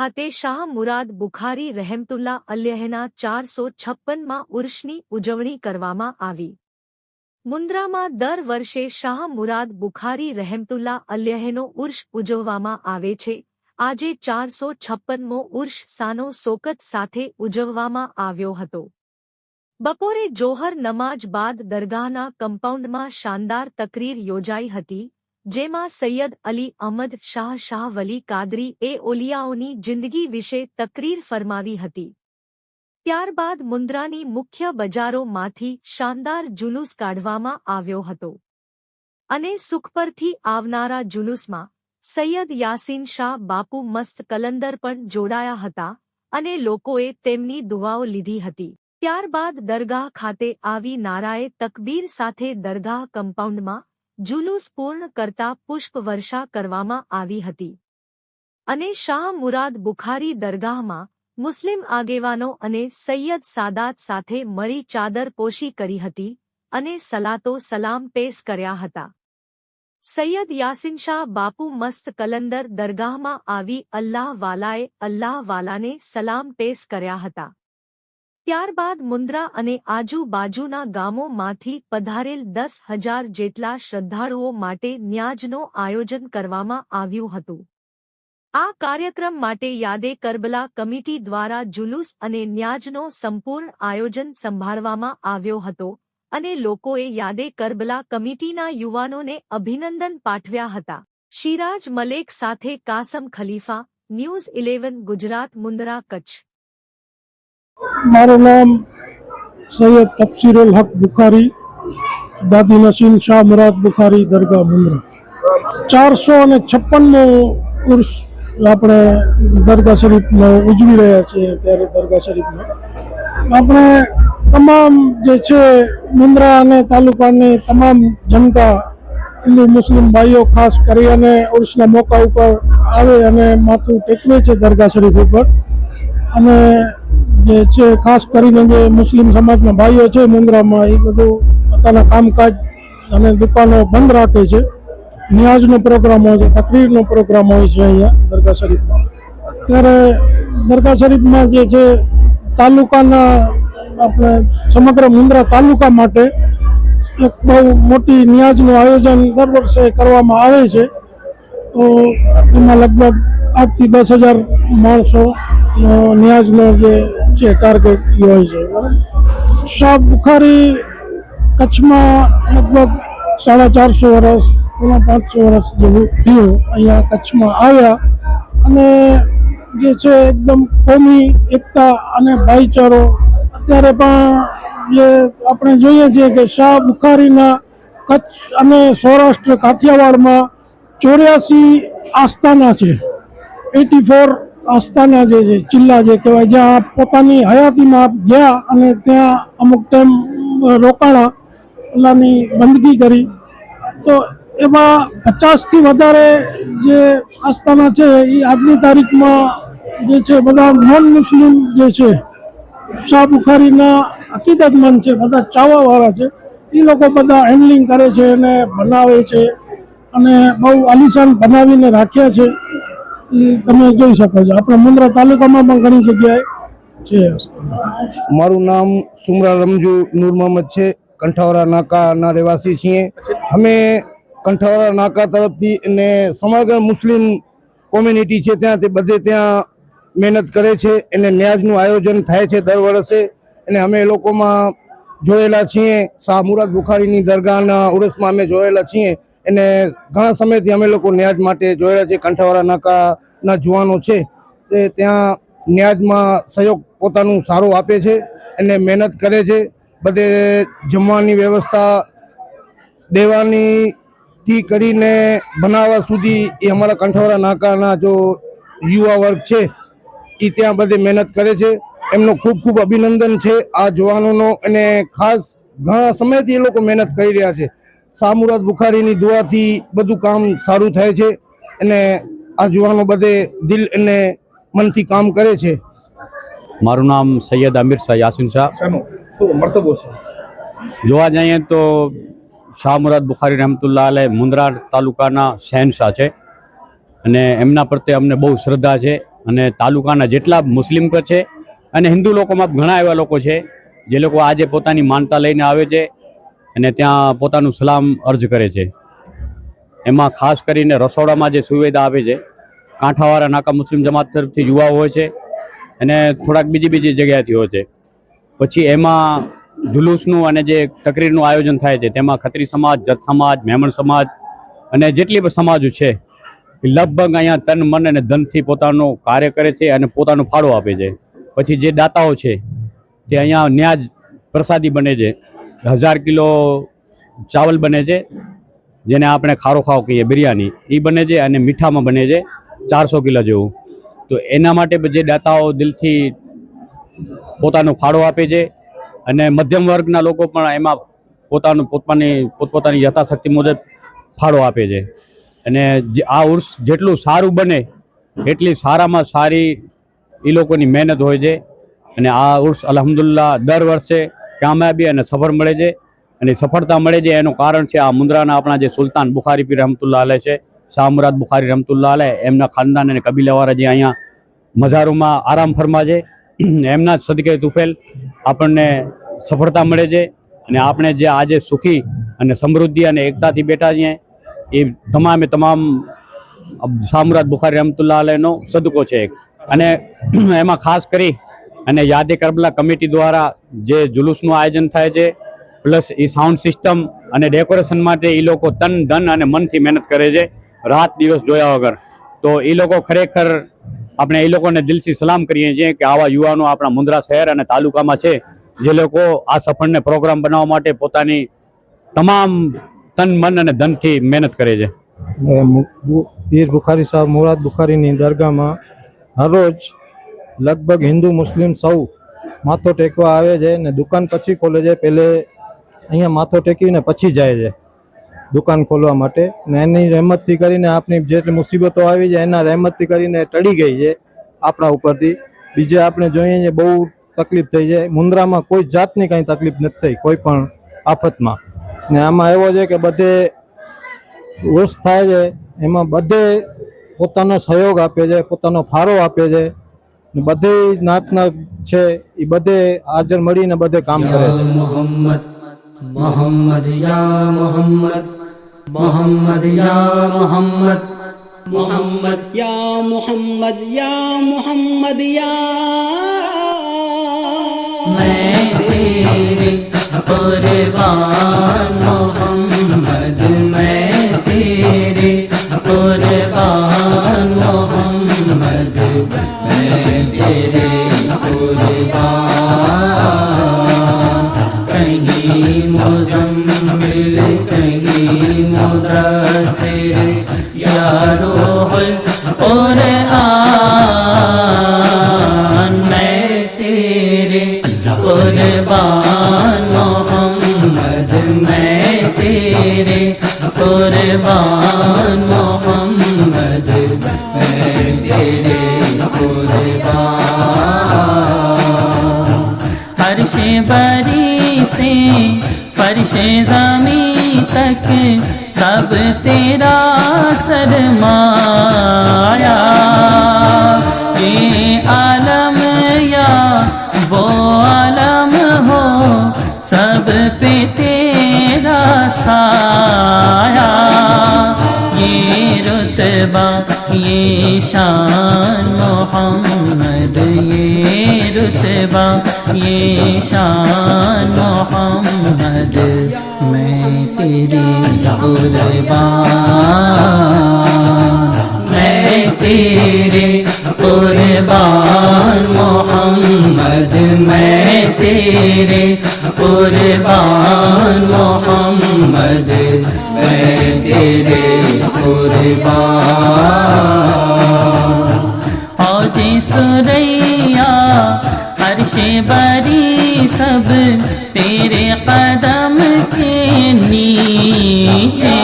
ખાતે શાહ મુરાદ બુખારી રહેમતુલ્લા અલ્યહના ચારસો છપ્પનમાં ઉર્ષની ઉજવણી કરવામાં આવી. મુન્દ્રામાં દર વર્ષે શાહ મુરાદ બુખારી રહેમતુલ્લા અલ્યહનો ઉર્ષ ઉજવવામાં આવે છે. આજે ચારસો છપ્પનમો ઉર્ષ સાનો સોકત સાથે ઉજવવામાં આવ્યો હતો. બપોરે જોહર નમાજ બાદ દરગાહના કમ્પાઉન્ડમાં શાનદાર તકરીર યોજાઈ હતી. જેમાં સૈયદ અલી અહમદ શાહ શાહ વલી કાદરી એ ઓલિયાઓની જિંદગી વિશે તકરીર ફરમાવી હતી. ત્યારબાદ મુન્દ્રાની મુખ્ય બજારોમાંથી શાનદાર જુલુસ કાઢવામાં આવ્યો હતો. અને સુખપરથી આવનારા જુલુસમાં સૈયદ યાસીન શાહ બાપુ મસ્ત કલંદર પણ જોડાયા હતા અને લોકોએ તેમની દુઆઓ લીધી હતી. ત્યારબાદ દરગાહ ખાતે આવી નારાએ તકબીર સાથે દરગાહ કમ્પાઉન્ડમાં જુલુસ પૂર્ણ કરતા પુષ્પવર્ષા કરવામાં આવી હતી. અને શાહ મુરાદ બુખારી દરગાહમાં મુસ્લિમ આગેવાનો અને સૈયદ સાદાત સાથે મળી ચાદર પોશી કરી હતી અને સલાતો સલામ પેશ કર્યા હતા. સૈયદ યાસીન શાહ બાપુ મસ્ત કલંદર દરગાહમાં આવી અલ્લાહવાલાએ અલ્લાહવાલાને સલામ પેશ કર્યા હતા. ત્યારબાદ મુન્દ્રા અને આજુબાજુના ગામોમાંથી પધારેલ દસ હજાર જેટલા શ્રદ્ધાળુઓ માટે ન્યાજનું આયોજન કરવામાં આવ્યું હતું. આ કાર્યક્રમ માટે યાદે કરબલા કમિટી દ્વારા જુલુસ અને ન્યાજનો સંપૂર્ણ આયોજન સંભાળવામાં આવ્યો હતો અને લોકોએ યાદે કરબલા કમિટીના યુવાનોને અભિનંદન પાઠવ્યા હતા. શિરાજ મલેક સાથે કાસમ ખલીફા, ન્યૂઝ ઇલેવન, ગુજરાત, મુન્દ્રા, કચ્છ. મારું નામ સૈયદ તફસીરુલ હક બુખારી, દાદી નસીન શાહ મુરાદ બુખારી, દરગાહ મુન્દ્રા. ચારસો અને છપ્પનનો ઉર્સ આપણે દરગાહ શરીફમાં ઉજવી રહ્યા છીએ ત્યારે દરગાહ શરીફમાં. આપણે તમામ જે છે મુન્દ્રા અને તાલુકાની તમામ જનતા, હિન્દુ, મુસ્લિમ ભાઈઓ, ખાસ કરી અને ઉર્સના મોકા ઉપર આવે અને માથું ટેકવે છે દરગાહ શરીફ ઉપર. અને જે છે, ખાસ કરીને જે મુસ્લિમ સમાજના ભાઈઓ છે મુન્દ્રામાં એ બધું પોતાના કામકાજ અને દુકાનો બંધ રાખે છે. ન્યાઝનો પ્રોગ્રામ હોય છે, તકરીરનો પ્રોગ્રામ હોય છે અહીંયા દરગાહ શરીફમાં. ત્યારે દરગાહ શરીફમાં જે છે, તાલુકાના આપણે સમગ્ર મુન્દ્રા તાલુકા માટે એક બહુ મોટી ન્યાજનું આયોજન દર વર્ષે કરવામાં આવે છે. તો એમાં લગભગ આઠથી દસ હજાર માણસો ન્યાજનો જે છે એ હોય છે, બરાબર? શાહ બુખારી કચ્છમાં લગભગ સાડા ચારસો વર્ષ પોણા પાંચસો વર્ષ જેવું થયું અહીંયા કચ્છમાં આવ્યા. અને જે છે એકદમ કોમી એકતા અને ભાઈચારો. અત્યારે પણ જે આપણે જોઈએ છીએ કે શાહ બુખારીના કચ્છ અને સૌરાષ્ટ્ર કાઠિયાવાડમાં ચોર્યાસી આસ્થાના છે. એટી ફોર આસ્થાના જે છે ચિલ્લા જે કહેવાય, જ્યાં પોતાની હયાતીમાં આપ ગયા અને ત્યાં અમુક ટાઈમ રોકાણા, અલ્લાહની બંદગી કરી. તો એમાં પચાસથી વધારે જે આસ્થાના છે, એ આજની તારીખમાં જે છે, બધા નોન મુસ્લિમ જે છે, શાહ બુખારીના હકીકતમંદ છે, બધા ચાવાવાળા છે. એ લોકો બધા હેન્ડલિંગ કરે છે અને બનાવે છે અને બહુ આલિશાન બનાવીને રાખ્યા છે. તમે જોઈ શકો છો. આપણા મુન્દ્રા તાલુકામાં પણ ઘણી જગ્યાએ છે મારું નામ સુમરા રમજુ નૂર મોહમ્મદ છે. કંઠાવરા નાકાના રહેવાસી છીએ. અમે કંઠાવરા નાકા તરફથી અને સમગ્ર મુસ્લિમ કોમ્યુનિટી છે ત્યાં તે બધે ત્યાં મહેનત કરે છે અને ન્યાજનું આયોજન થાય છે દર વર્ષે. અને અમે લોકોમાં જોયેલા છીએ. શાહ મુરાદ બુખારીની દરગાહના ઉરસમાં અમે જોયેલા છીએ. અને ઘણા સમયથી અમે લોકો ન્યાજ માટે જોયેલા છે, કંઠાવાળા નાકાના જુવાનો છે, તે ત્યાં ન્યાજમાં સહયોગ પોતાનું સારું આપે છે અને મહેનત કરે છે. બધે જમવાની વ્યવસ્થા દેવાની થી કરીને બનાવવા સુધી એ અમારા કંઠાવાળા નાકાના જો યુવા વર્ગ છે એ ત્યાં બધે મહેનત કરે છે. એમનો ખૂબ ખૂબ અભિનંદન છે આ જવાનોનો અને ખાસ ઘણા સમયથી એ લોકો મહેનત કરી રહ્યા છે. સામુરાદ બુખારીની દુઆથી બધું કામ સારું થાય છે અને આ જુવાનો બધે દિલ અને મનથી કામ કરે છે. મારું નામ સૈયદ આમિર શાહ યાસીન શાહ. મર્તબો છે? જોવા જઈએ તો શાહ મુરાદ બુખારી રહમતુલ્લાહ અલૈહ મુન્દ્રા તાલુકાના શહેનશાહ છે. અને એમના પ્રત્યે અમને બહુ શ્રદ્ધા છે અને તાલુકાના જેટલા મુસ્લિમ છે અને હિન્દુ લોકોમાં ઘણા એવા લોકો છે જે લોકો આજે પોતાની માનતા લઈને આવે છે અને ત્યાં પોતાનું સલામ અર્જ કરે છે. એમાં ખાસ કરીને રસોડામાં જે સુવિધા આપે છે, કાંઠાવાળા નાકા મુસ્લિમ જમાત તરફથી યુવાઓ હોય છે અને થોડાક બીજી બીજી જગ્યાએથી હોય છે. પછી એમાં જુલુસનું અને જે તકરીરનું આયોજન થાય છે, તેમાં ખત્રી સમાજ, જત સમાજ મહેમણ સમાજ અને જેટલી પણ સમાજો છે લગભગ અહીંયા તન, મન અને ધનથી પોતાનું કાર્ય કરે છે અને પોતાનો ફાળો આપે છે. પછી જે દાતાઓ છે, તે અહીંયા ન્યાજ પ્રસાદી બને છે. હજાર કિલો ચાવલ બને છે, જેને આપણે ખારો ખાવ કહીએ, બિરયાની. એ બને છે અને મીઠામાં બને છે ચારસો કિલો જેવું. તો એના માટે જે દાતાઓ દિલથી પોતાનો ફાળો આપે છે અને મધ્યમ વર્ગના લોકો પણ એમાં પોતાનું પોતાની પોતપોતાની યથાશક્તિ મુજબ ફાળો આપે છે. અને આ ઉર્સ જેટલું સારું બને, એટલી સારામાં સારી એ લોકોની મહેનત હોય છે. અને આ ઉર્સ અલહમદુલ્લા દર વર્ષે કામયાબી અને સફળ મળે છે અને સફળતા મળે છે. એનું કારણ છે આ મુન્દ્રાના આપણા જે સુલતાન બુખારી પીર રહમતુલ્લાહ આલે છે, શાહમુરાદ બુખારી રહમતુલ્લાહ આલે, એમના ખાનદાન અને કબીલાવાળા જે અહીંયા મજારોમાં આરામ ફરમા છે. એમના જ સદકે તુફેલ આપણને સફળતા મળે છે અને આપણે જે આજે સુખી અને સમૃદ્ધિ અને એકતાથી બેઠા છીએ, એ તમામે તમામ સામ્રાજ બુખારી રહમતુલ્લાહ આલેનો સદકો છે અને એમાં ખાસ કરી અને યાદે કરબલા કમિટી દ્વારા જે જુલુસનું આયોજન થાય છે, પ્લસ એ સાઉન્ડ સિસ્ટમ અને ડેકોરેશન માટે એ લોકો તન, ધન અને મનથી મહેનત કરે છે, રાત દિવસ જોયા વગર. તો એ લોકો ખરેખર આપણે એ લોકોને દિલથી સલામ કરીએ છીએ કે આવા યુવાનો આપણા મુન્દ્રા શહેર અને તાલુકામાં છે, જે લોકો આ સફળને પ્રોગ્રામ બનાવવા માટે પોતાની તમામ તન, મન અને ધનથી મહેનત કરે છે. પીર બુખારી સાહેબ, મુરાદ બુખારીની દરગાહમાં હરરોજ લગભગ હિન્દુ મુસ્લિમ સૌ માથો ટેકવા આવે છે ને દુકાન પછી ખોલે છે. પહેલે અહીંયા માથો ટેકીને પછી જાય છે દુકાન ખોલવા માટે. ને એની રહેમતથી કરીને આપની જેટલી મુસીબતો આવી છે એના રહેમતથી કરીને ટળી ગઈ છે આપણા ઉપરથી. બીજે આપણે જોઈએ છે બહુ તકલીફ થઈ છે. મુન્દ્રામાં કોઈ જાતની કાંઈ તકલીફ નથી થઈ કોઈ પણ આફતમાં. ને આમાં એવો છે કે બધે ઉર્સ થાય છે. એમાં બધે પોતાનો સહયોગ આપે છે, પોતાનો ફાળો આપે છે. બધે નાતના છે એ બધે હાજર મળીને બધે કામ કરે મોહમ્મદ મોહમ્મદ યા મોહમ્મદ મોહમ્મદ યા મોહમ્મદ મોહમ્મદ યા મોહમ્મદ યા મોહમ્મદ યા મેં તેરે પરવાન कुरआन मैं तेरे कुर्बान मोहम्मद मैं तेरे कुर्बान मोहम्मद मैं तेरे कुर्बान फर्श बरी से फर्श जमी तक सब तेरा सरमाया रुतबा ये शान मोहम्मद ये रुतबा ये शान मोहम्मद मैं तेरी कुर्बान मैं तेरे कुर्बान मोहम्मद मैं तेरे कुर्बान मोहम्मद मैं तेरे कुर्बान अर्श बरी सब तेरे कदम के नीचे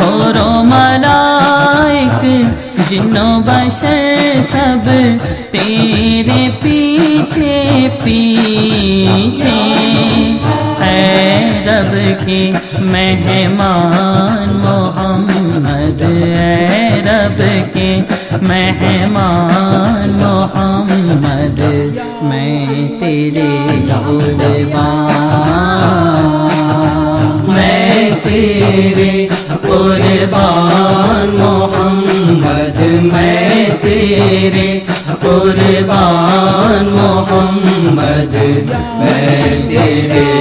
थोरो मलाइक जिन्नो बशर सब तेरे पीछे पीछे है रब के मेहमान मोहम्मद मोहम्मद ए रब के मेहमान मोहम्मद मैं तेरे कुर्बान मैं तेरे कुर्बान मोहम्मद मैं तेरे कुर्बान मोहम्मद मैं तेरे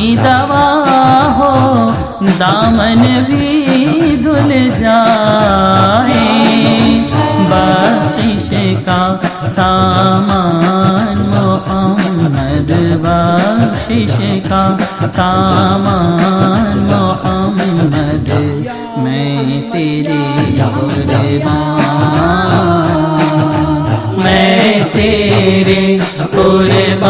की दवा हो दामन भी धुल जाए बख्शिश का सामान मोहम्मद बख्शिश का सामान मोहम्मद मैं तेरे कुर्बान मैं तेरे कुर्बान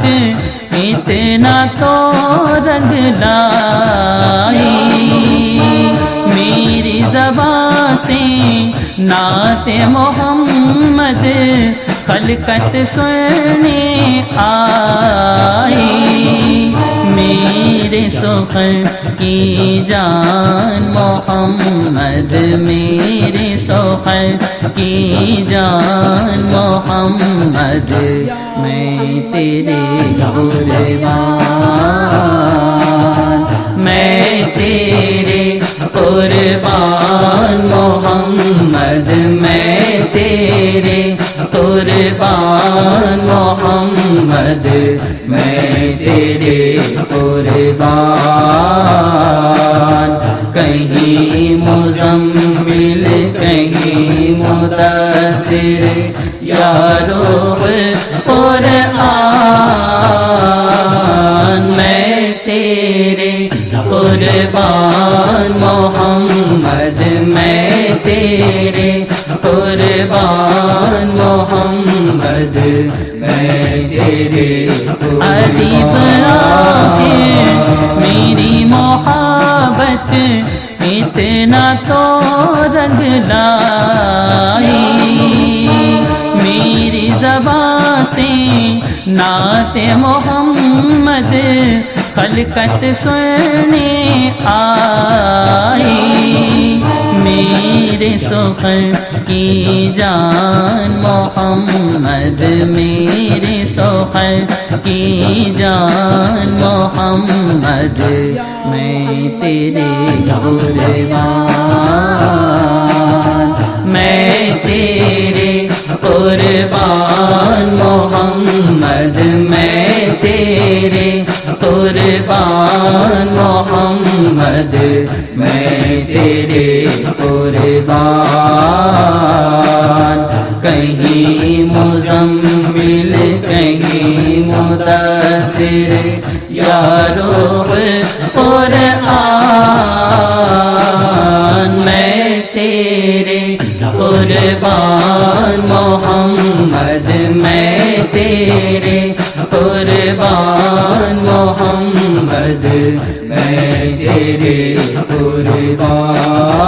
मोहब्बत इतना तो रंग लाई मेरी जबा से نعت محمد خلقت سننے آئی۔ میرے سخن کی جان محمد، میرے سخن کی جان محمد، میں تیرے قربان، میں تیرے मोहम्मद मैं तेरे कुर्बान मोहम्मद मैं तेरे तेरे कुर्बान मोहम्मद मैं तेरे कुर्बान मोहम्मद मैं तेरे अदीब आखिर मेरी मोहब्बत इतना तो रंग लाई मेरी जबा से नाते मोहम्मद خلقت سننے آئی، میرے سخن کی جان، محمد، میرے سخن کی جان، محمد، میں تیرے قربان، میں تیرے قربان، محمد، میں تیرے कुर्बान मोहम्मद मैं तेरे कुर्बान कहीं मुजम्मिल कहीं मुदसिर यारो कुरआन मैं तेरे कुर्बान मोहम्मद मैं तेरे कुर्बान मोहम्मद मैं तेरे कुर्बान